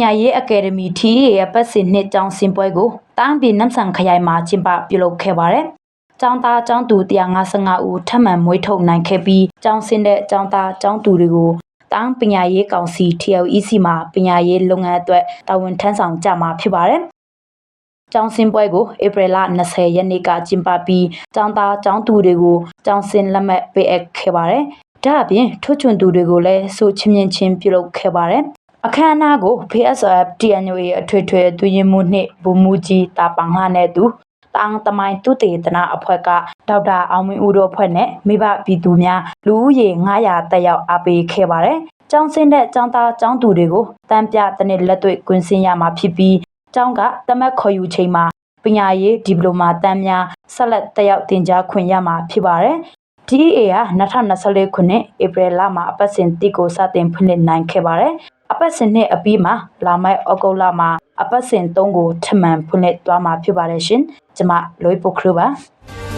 ညာရေးအကယ်ဒမီ TA ရဲ့ပတ်စဉ်နှစ်ကျောင်းစင်ပွဲကိုတန်းပြည်နမ်ဆန်ခရိုင်မှာကျင်းပပြုလုပ်ခဲ့ပါတယ်။ကျောင်းသားကျောင်းသူ155ဦးထပ်မံမွေးထုတ်နိုင်ခဲ့ပြီးကျောင်းစင်တဲ့ကျောင်းသားကျောင်းသူတွေကိုတန်းပညာရေးကောင်စီ TLEC မှာပညာရေးလုပ်ငန်းအတွက်တာဝန်ထမ်းဆောင်ကြမှာဖြစ်ပါတယ်။ကျောင်းစင်ပွဲကိုဧပြီလ20ရက်နေ့ကကျင်းပပြီးကျောင်းသားကျောင်းသူတွေကိုကျောင်းစင်လက်မှတ်ပေးအပ်ခဲ့ပါတယ်။ဒါအပြင်ထွချွန်သူတွေကိုလည်းဆိုချင်းမြင့်ချင်းပြုလုပ်ခဲ့ပါတယ်။ အခမ်းအနားကို PSF TNUA အထွေထွေအတွင်းရေးမှူးနှင့်ဗိုလ်မှူးကြီးတာပန်လှနဲ့သူတောင်တမိုင်းတုတေသနာအဖွဲ့ကဒေါက်တာအောင်မင်းဦးတို့အဖွဲ့နဲ့မိဘပြည်သူများလူဦးရေ900တက်ရောက်အားပေးခဲ့ပါတယ်။ကျောင်းစင်းတဲ့ကျောင်းသားကျောင်းသူတွေကိုတန်ပြတစ်နှစ်လက်တွေ့ကွင်းစင်းရမှာဖြစ်ပြီးကျောင်းကတမက်ခေါ်ယူချိန်မှာပညာရေးဒီပလိုမာတန်းများဆက်လက်တက်ရောက်တင်ကြားခွင့်ရမှာဖြစ်ပါတယ်။ DEA ဟာ2024ခုနှစ်ဧပြီလမှာအပတ်စဉ်တိကိုစတင်ဖွင့်လှစ်နိုင်ခဲ့ပါတယ်။ အပတ်စဉ်နှစ်အပြီးမှာလာမယ့်ဩဂုတ်လမှာအပတ်စဉ်3ကိုထပ်မံဖွင့်လှစ်သွားမှာဖြစ်ပါတယ်ရှင်။ကျွန်မလွိပုခရပါ။